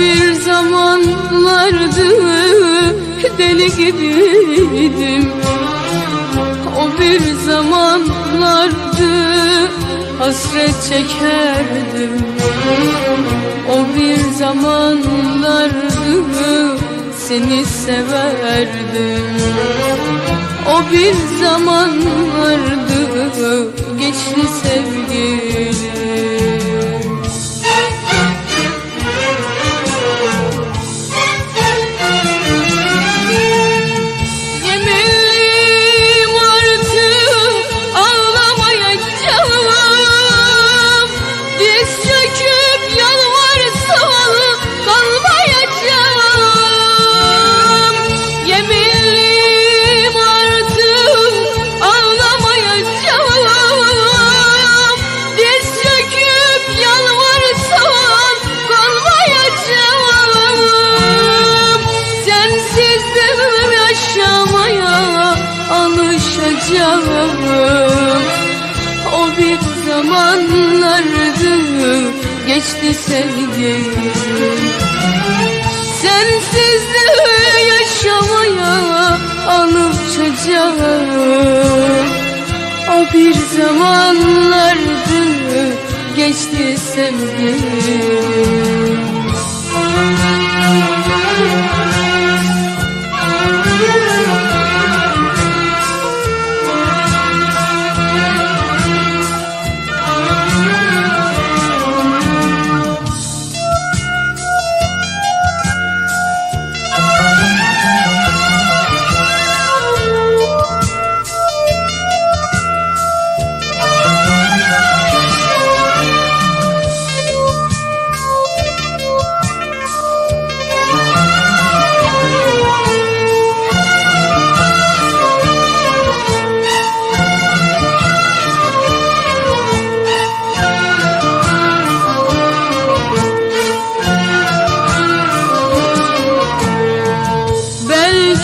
bir zamanlardı deli gibiydim. O bir zamanlardı hasret çekerdim. O bir zamanlardı seni severdim. O bir zamanlardı geçti sevgilim alışacağım O bir zamanlardı geçti sevgilim Sensiz de yaşamaya alışacağım O bir zamanlardı geçti sevgilim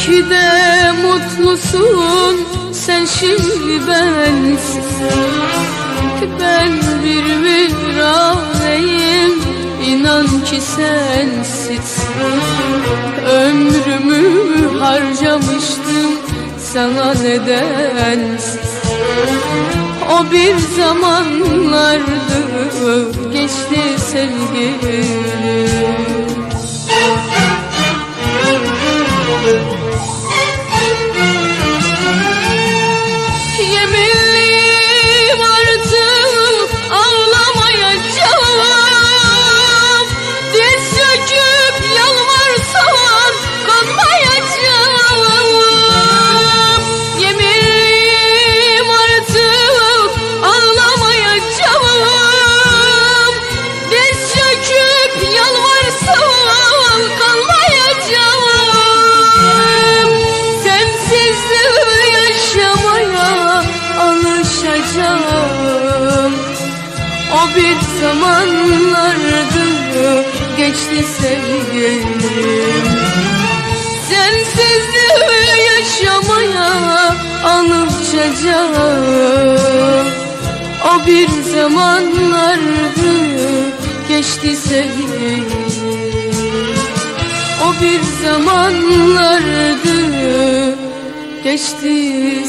Belki de mutlusun sen şimdi bensiz Ben bir viraleyim inan ki sensiz. Ömrümü harcamıştım sana nedensiz O bir zamanlardı geçti sevgilim bir zamanlardı. Geçti sevgilim. Sensiz de yaşamaya alışacağım O bir zamanlardı. Geçti sevgilim. O bir zamanlardı. Geçti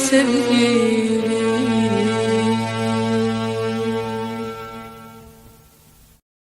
sevgilim